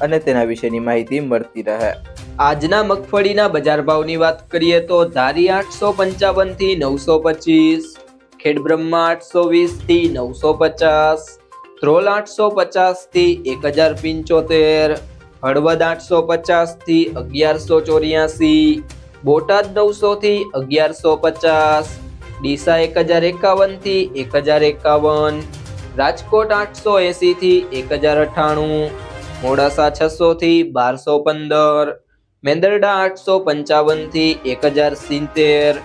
અને તેના વિશેની માહિતી મળતી રહે. આજના મગફળીના બજાર ભાવની વાત કરીએ તો ધારી આઠસો પંચાવનથી નવસો પચીસ ખેડબ્રહ્મા આઠસો વીસથી નવસો પચાસ, ધ્રોલ આઠસો પચાસથી એક હજાર પંચોતેર, હળવદ આઠસો પચાસથી અગિયારસો ચોર્યાસી, બોટાદ નવસો થી અગિયારસો પચાસ, ડીસા એક હજાર એકાવનથી એક હજાર એકાવન, રાજકોટ આઠસો એસી થી એક હજાર અઠ્ઠાણું મોડાસા છસો થી બારસો પંદર, મેંદરડા આઠસો પંચાવનથી એક હજાર સિત્તેર,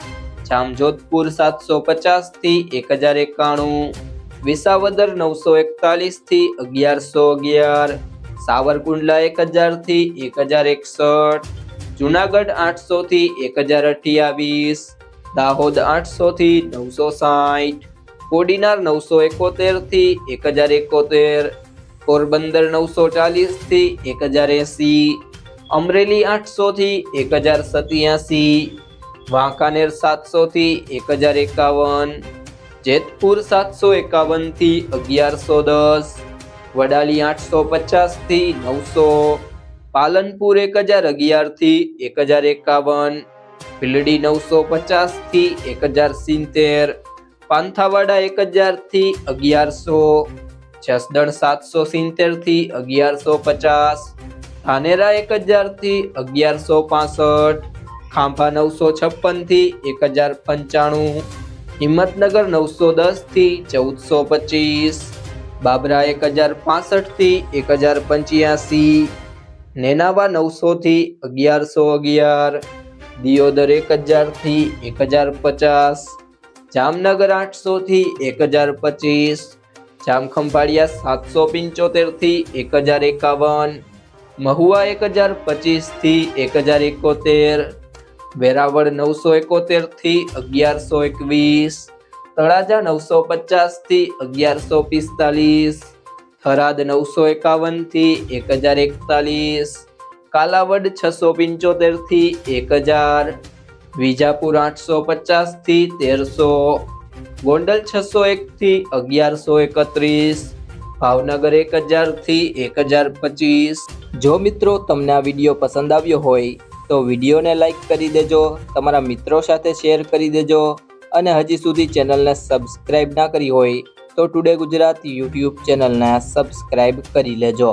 જામજોધપુર સાતસો પચાસથી એક હજાર એકાણું, વિસાવદર નવસો એકતાલીસથી અગિયારસો અગિયાર, સાવરકુંડલા એક હજારથી એક હજાર એકસઠ, જુનાગઢ આઠસો થી એક હજાર અઠ્યાવીસ, દાહોદ આઠસો થી નવસો સાઠ, કોડીનાર નવસો એકોતેરથી એક હજાર એકોતેર પોરબંદર નવસો ચાલીસથી એક હજાર એસી, અમરેલી આઠસો થી એક હજાર સત્યાસી, વાંકાનેર સાતસો થી એક હજાર એકાવન, જેતપુર સાતસો એકાવનથી અગિયારસો દસ, વડાલી આઠસો પચાસથી નવસો, પાલનપુર એક હજાર અગિયારથી એક હજાર એકાવન ભીલડી નવસો પચાસથી એક હજાર સિત્તેર, પાંથાવાડા એક હજારથી અગિયારસો જસદણ સાતસો સિત્તેરથી અગિયારસો પચાસ. ધાનેરા એક હજારથી અગિયારસો પાસઠ. ખાંભા નવસો છપ્પનથી એક હજાર પંચાણું. હિંમતનગર નવસો દસથી ચૌદસો પચીસ. બાબરા એક હજાર પાસઠથી એક હજાર પંચ્યાસી. નેનાવા નવસો થી અગિયારસો અગિયાર. દિયોદર એક હજારથી એક હજાર પચાસ. જામનગર આઠસો થી એક હજાર પચીસ. જામખંભાળિયા સાતસો પંચોતેરથી એક હજાર એકાવન, મહુવા એક હજાર પચીસથી એક હજાર એકોતેર, વેરાવળ નવસો એકોતેરથી અગિયારસો એકવીસ, તળાજા નવસો પચાસથી અગિયારસો પિસ્તાલીસ, થરાદ નવસો એકાવનથી એક હજાર એકતાલીસ, કાલાવડ છસો પંચોતેરથી એક હજાર, વિજાપુર આઠસો પચાસથી તેરસો ગોંડલ છસો એક થી અગિયારસો એકત્રીસ, ભાવનગર એક હજારથી એક હજાર પચીસ. જો મિત્રો તમને આ વીડિયો પસંદ આવ્યો હોય, તો વિડીયોને લાઈક કરી દેજો, તમારા મિત્રો સાથે શેર કરી દેજો, અને હજી સુધી ચેનલને સબસ્ક્રાઇબ ના કરી હોય, તો ટુડે ગુજરાત યુટ્યુબ ચેનલને સબસ્ક્રાઇબ કરી લેજો.